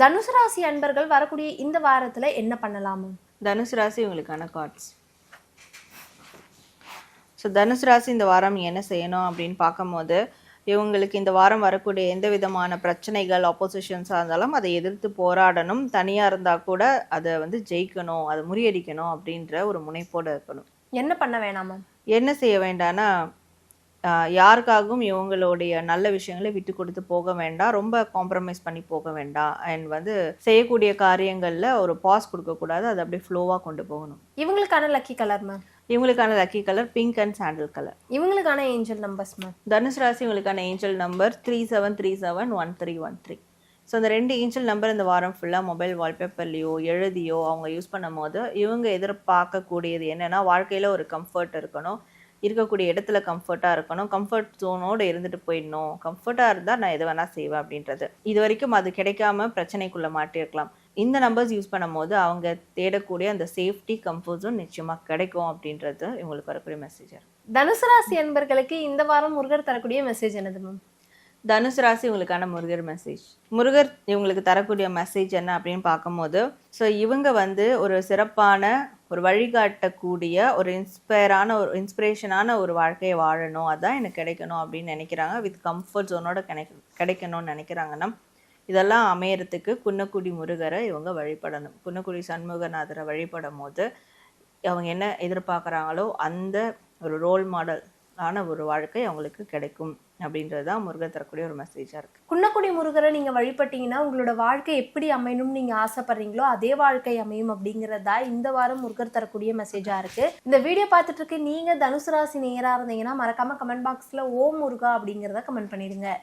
தனுசு ராசி அன்பர்கள் வரக்கூடிய இந்த வாரத்துல என்ன பண்ணலாமா? தனுசு ராசி உங்களுக்கான கார்ட்ஸ் ஸோ தனுசு ராசி இந்த வாரம் என்ன செய்யணும் அப்படின்னு பார்க்கும்போது இவங்களுக்கு இந்த வாரம் வரக்கூடிய எந்த விதமான பிரச்சனைகள் ஆப்போசிஷன்ஸாக இருந்தாலும் அதை எதிர்த்து போராடணும். தனியாக இருந்தால் கூட அதை வந்து ஜெயிக்கணும் அதை முறியடிக்கணும் அப்படின்ற ஒரு முனைப்போடு இருக்கணும். என்ன பண்ண வேணாமா? என்ன செய்ய வேண்டாம்னா யாருக்காகவும் இவங்களுடைய நல்ல விஷயங்களை விட்டு கொடுத்து போக வேண்டாம். ரொம்ப காம்ப்ரமைஸ் பண்ணி போக வேண்டாம். அண்ட் வந்து செய்யக்கூடிய காரியங்களில் ஒரு பாஸ் கொடுக்கக்கூடாது. அதை அப்படியே ஃப்ளோவாக கொண்டு போகணும். இவங்களுக்கான லக்கி கலர் மேம் இவங்களுக்கான lucky colour pink and sandal colour இவங்களுக்கான ஏஞ்சல் நம்பர்ஸ் மேம் தனுசு ராசி இவங்களுக்கான angel number three seven three seven one three one three so அந்த ரெண்டு ஏஞ்சல் நம்பர் இந்த வாரம் ஃபுல்லாக மொபைல் வால்பேப்பர்லேயோ எழுதியோ அவங்க யூஸ் பண்ணும் போது இவங்க எதிர்பார்க்கக்கூடியது என்னென்னா வாழ்க்கையில் ஒரு கம்ஃபர்ட் இருக்கணும். இருக்கக்கூடிய இடத்துல கம்ஃபர்ட்டாக இருக்கணும். கம்ஃபர்ட் ஜோனோடு இருந்துட்டு போயிடணும். கம்ஃபர்ட்டாக இருந்தால் நான் எது வேணால் செய்வேன் அப்படின்றது. இது வரைக்கும் அது கிடைக்காம பிரச்சனைக்குள்ளே மாட்டியிருக்கலாம் இந்த நம்பர்ஸ் யூஸ் பண்ணும்போது அவங்க தேடக்கூடிய அந்த சேஃப்டி கம்ஃபர்ட்ஸும் நிச்சயமாக கிடைக்கும் அப்படின்றது இவங்களுக்கு வரக்கூடிய மெசேஜ் தனுசு ராசி இந்த வாரம் முருகர் தரக்கூடிய மெசேஜ் என்னது மேம் தனுசு ராசி இவங்களுக்கான முருகர் மெசேஜ் முருகர் இவங்களுக்கு தரக்கூடிய மெசேஜ் என்ன அப்படின்னு பார்க்கும்போது ஸோ இவங்க வந்து ஒரு சிறப்பான ஒரு வழிகாட்டக்கூடிய ஒரு இன்ஸ்பயரான ஒரு இன்ஸ்பிரேஷனான ஒரு வாழ்க்கையை வாழணும். அதான் எனக்கு கிடைக்கணும் அப்படின்னு நினைக்கிறாங்க. வித் கம்ஃபர்ட் ஜோனோட கிடைக்க கிடைக்கணும்னு நினைக்கிறாங்கன்னா இதெல்லாம் அமையறதுக்கு குன்னக்குடி முருகரை இவங்க வழிபடணும். குன்னக்குடி சண்முகநாதரை வழிபடும் போது அவங்க என்ன எதிர்பார்க்குறாங்களோ அந்த ஒரு ரோல் மாடல் ஆன ஒரு வாழ்க்கை அவங்களுக்கு கிடைக்கும். அப்படின்றது தான் முருகர் தரக்கூடிய ஒரு மெசேஜாக இருக்குது குன்னக்குடி முருகரை நீங்கள் வழிபட்டீங்கன்னா உங்களோட வாழ்க்கை எப்படி அமையணும்னு நீங்கள் ஆசைப்படுறீங்களோ அதே வாழ்க்கை அமையும் அப்படிங்கிறதா இந்த வாரம் முருகர் தரக்கூடிய மெசேஜாக இருக்குது இந்த வீடியோ பார்த்துட்டு இருக்கு நீங்கள் தனுசு ராசி நேராக இருந்தீங்கன்னா மறக்காம கமெண்ட் பாக்ஸில் ஓம் முருகா அப்படிங்கிறத கமெண்ட் பண்ணிடுங்க.